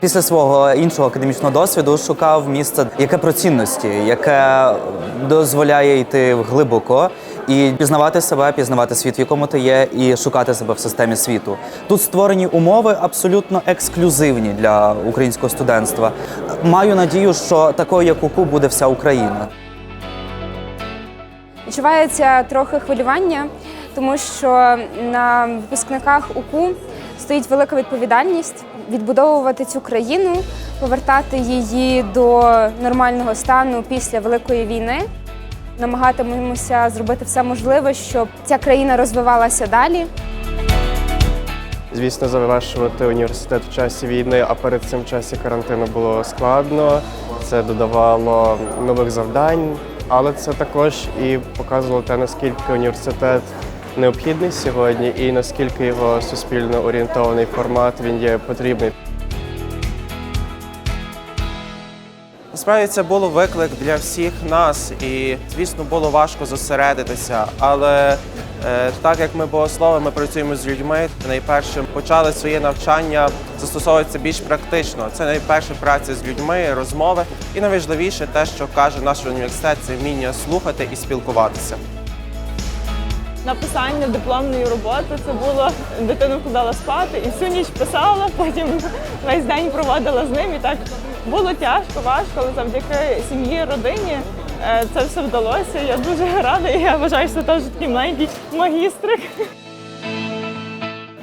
Після свого іншого академічного досвіду шукав місце, яке про цінності, яке дозволяє йти глибоко і пізнавати себе, пізнавати світ, в якому ти є, і шукати себе в системі світу. Тут створені умови абсолютно ексклюзивні для українського студентства. Маю надію, що такою, як УКУ, буде вся Україна. Відчувається трохи хвилювання, тому що на випускниках УКУ стоїть велика відповідальність відбудовувати цю країну, повертати її до нормального стану після великої війни. Намагатимемося зробити все можливе, щоб ця країна розвивалася далі. Звісно, завершувати університет в часі війни, а перед цим в часі карантину було складно. Це додавало нових завдань, але це також і показувало те, наскільки університет необхідний сьогодні, і наскільки його суспільно орієнтований формат він є потрібний. Насправді це було виклик для всіх нас, і звісно було важко зосередитися. Але е, так як ми богослови, ми працюємо з людьми. Найперше почали своє навчання застосовуватися більш практично. Це найперше праця з людьми, розмови, і найважливіше те, що каже наш університет, це вміння слухати і спілкуватися. Написання дипломної роботи. Це було дитину вкладала спати і всю ніч писала, потім весь день проводила з ним. І так було тяжко, важко, але завдяки сім'ї, родині е, це все вдалося. Я дуже рада. і Я вважаю, що теж такий маленький магістрик.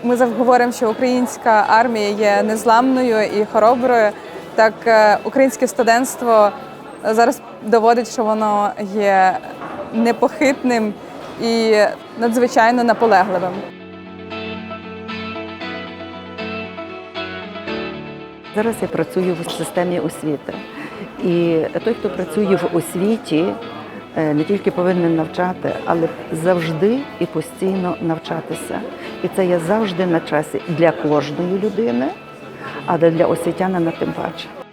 Ми завжди говоримо, що українська армія є незламною і хороброю. Так е, українське студентство зараз доводить, що воно є непохитним і надзвичайно наполегливим. Зараз я працюю в системі освіти. І той, хто працює в освіті, е, не тільки повинен навчати, але завжди і постійно навчатися. І це є завжди на часі для кожної людини, але для освітянина тим паче.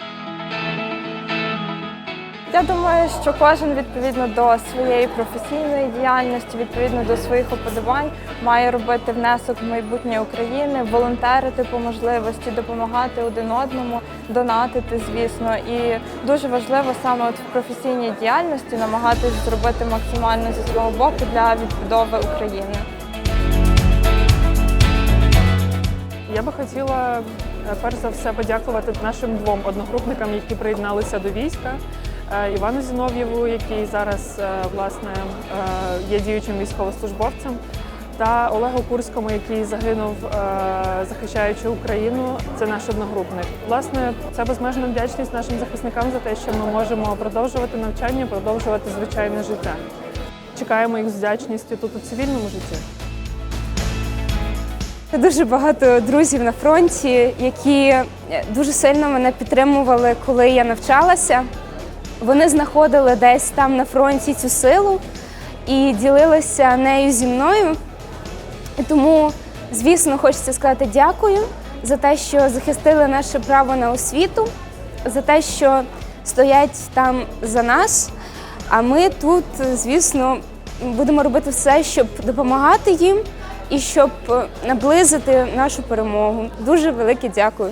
Я думаю, що кожен відповідно до своєї професійної діяльності, відповідно до своїх уподобань, має робити внесок в майбутнє України, волонтерити по можливості, допомагати один одному, донатити, звісно. І дуже важливо саме от в професійній діяльності намагатись зробити максимально зі свого боку для відбудови України. Я би хотіла е, перш за все подякувати нашим двом одногрупникам, які приєдналися до війська. Е, Івану Зінов'єву, який зараз е, власне е, є діючим військовослужбовцем, та Олегу Курському, який загинув, захищаючи Україну. Це наш одногрупник. Власне, це безмежна вдячність нашим захисникам за те, що ми можемо продовжувати навчання, продовжувати звичайне життя. Чекаємо їх з вдячністю тут у цивільному житті. Дуже багато друзів на фронті, які дуже сильно мене підтримували, коли я навчалася. Вони знаходили десь там на фронті цю силу і ділилися нею зі мною. І тому, звісно, хочеться сказати дякую за те, що захистили наше право на освіту, за те, що стоять там за нас. А ми тут, звісно, будемо робити все, щоб допомагати їм і щоб е, наблизити нашу перемогу. Дуже велике дякую.